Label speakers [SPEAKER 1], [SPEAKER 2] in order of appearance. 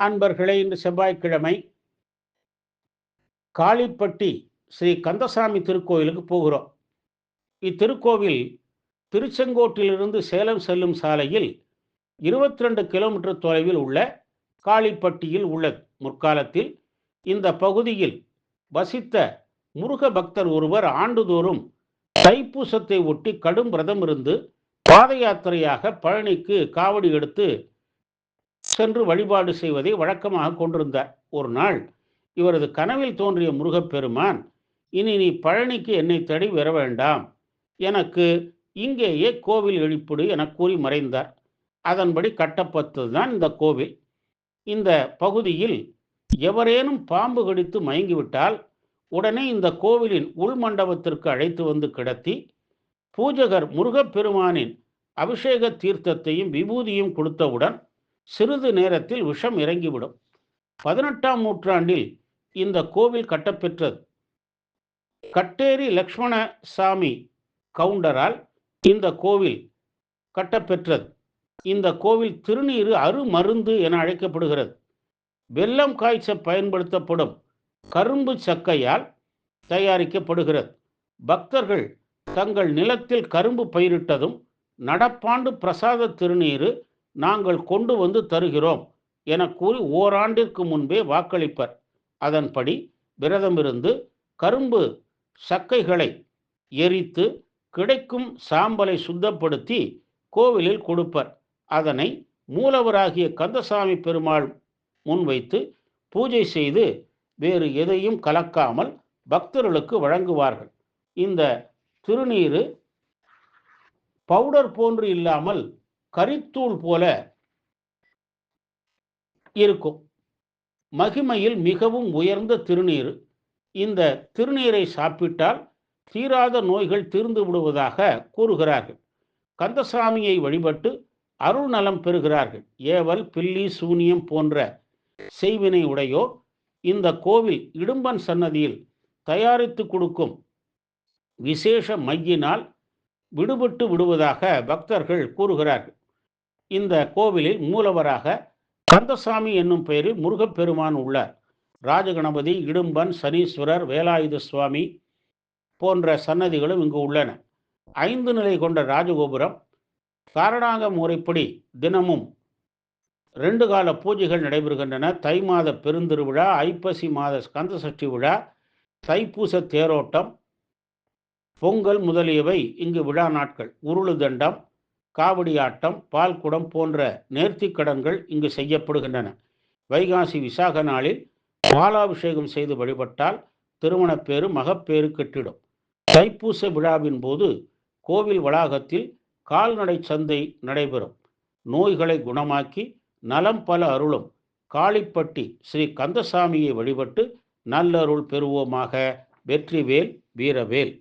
[SPEAKER 1] அன்பர்களே இன்று செவ்வாய்க்கிழமை காளிப்பட்டி ஸ்ரீ கந்தசாமி திருக்கோயிலுக்கு போகிறோம். இத்திருக்கோவில் திருச்செங்கோட்டிலிருந்து சேலம் செல்லும் சாலையில் இருபத்தி ரெண்டு கிலோமீட்டர் தொலைவில் உள்ள காளிப்பட்டியில் உள்ளது. முற்காலத்தில் இந்த பகுதியில் வசித்த முருக பக்தர் ஒருவர் ஆண்டுதோறும் தைப்பூசத்தை ஒட்டி கடும் விரதம் இருந்து பாத யாத்திரையாக பழனிக்கு காவடி எடுத்து சென்று வழிபாடு செய்வதை வழக்கமாக கொண்டிருந்தார் ஒரு நாள் இவரது கனவில் தோன்றிய முருகப்பெருமான் இனி நீ பழனிக்கு என்னை தேடி வர வேண்டாம். எனக்கு இங்கேயே கோவில் எழுப்பிடு என கூறி மறைந்தார். அதன்படி கட்டப்பட்டது தான் இந்த கோவில். இந்த பகுதியில் எவரேனும் பாம்பு கடித்து மயங்கிவிட்டால் உடனே இந்த கோவிலின் உள்மண்டபத்திற்கு அழைத்து வந்து கிடத்தி பூஜகர் முருகப்பெருமானின் அபிஷேக தீர்த்தத்தையும் விபூதியும் கொடுத்தவுடன் சிறிது நேரத்தில் விஷம் இறங்கிவிடும். பதினெட்டாம் நூற்றாண்டில் இந்த கோவில் கட்டப்பெற்றது. கட்டேரி லக்ஷ்மண சாமி கவுண்டரால் இந்த கோவில் கட்டப்பெற்றது. இந்த கோவில் திருநீரு அருமருந்து என அழைக்கப்படுகிறது. வெள்ளம் காய்ச்ச பயன்படுத்தப்படும் கரும்பு சக்கையால் தயாரிக்கப்படுகிறது. பக்தர்கள் தங்கள் நிலத்தில் கரும்பு பயிரிட்டதும் நடப்பாண்டு பிரசாத திருநீரு நாங்கள் கொண்டு வந்து தருகிறோம் என கூறி ஓராண்டிற்கு முன்பே வாக்களிப்பர். அதன்படி விரதமிருந்து கரும்பு சக்கைகளை எரித்து கிடைக்கும் சாம்பலை சுத்தப்படுத்தி கோவிலில் கொடுப்பர். அதனை மூலவராகிய கந்தசாமி பெருமாள் முன்வைத்து பூஜை செய்து வேறு எதையும் கலக்காமல் பக்தர்களுக்கு வழங்குவார்கள். இந்த திருநீரு பவுடர் போன்று இல்லாமல் கரித்தூள் போல இருக்கும். மகிமையில் மிகவும் உயர்ந்த திருநீர். இந்த திருநீரை சாப்பிட்டால் தீராத நோய்கள் தீர்ந்து விடுவதாக கூறுகிறார்கள். கந்தசாமியை வழிபட்டு அருள் நலம் பெறுகிறார்கள். ஏவல் பில்லி சூனியம் போன்ற செய்வினை உடையோர் இந்த கோவில் இடும்பன் சன்னதியில் தயாரித்து கொடுக்கும் விசேஷ மையினால் விடுபட்டு விடுவதாக பக்தர்கள் கூறுகிறார்கள். இந்த கோவிலில் மூலவராக கந்தசாமி என்னும் பெயரில் முருகப்பெருமான் உள்ளார். ராஜகணபதி இடும்பன் சனீஸ்வரர் வேலாயுத சுவாமி போன்ற சன்னதிகளும் இங்கு உள்ளன. ஐந்து நிலை கொண்ட ராஜகோபுரம் காரணாங்க முறைப்படி தினமும் ரெண்டு கால பூஜைகள் நடைபெறுகின்றன. தை மாத பெருந்திருவிழா ஐப்பசி மாத கந்த சஷ்டி விழா தைப்பூச தேரோட்டம் பொங்கல் முதலியவை இங்கு விழா நாட்கள். உருளு தண்டம் காவடி ஆட்டம் பால்குடம் போன்ற நேர்த்திக்கடன்கள் இங்கு செய்யப்படுகின்றன. வைகாசி விசாக நாளில் பாலாபிஷேகம் செய்து வழிபட்டால் திருமணப்பேறு மகப்பேறு கெட்டிடும். தைப்பூச விழாவின் போது கோவில் வளாகத்தில் கால்நடை சந்தை நடைபெறும். நோய்களை குணமாக்கி நலம் பல அருளும். காளிப்பட்டி ஸ்ரீ கந்தசாமியை வழிபட்டு நல்லருள் பெறுவோமாக வெற்றிவேல் வீரவேல்.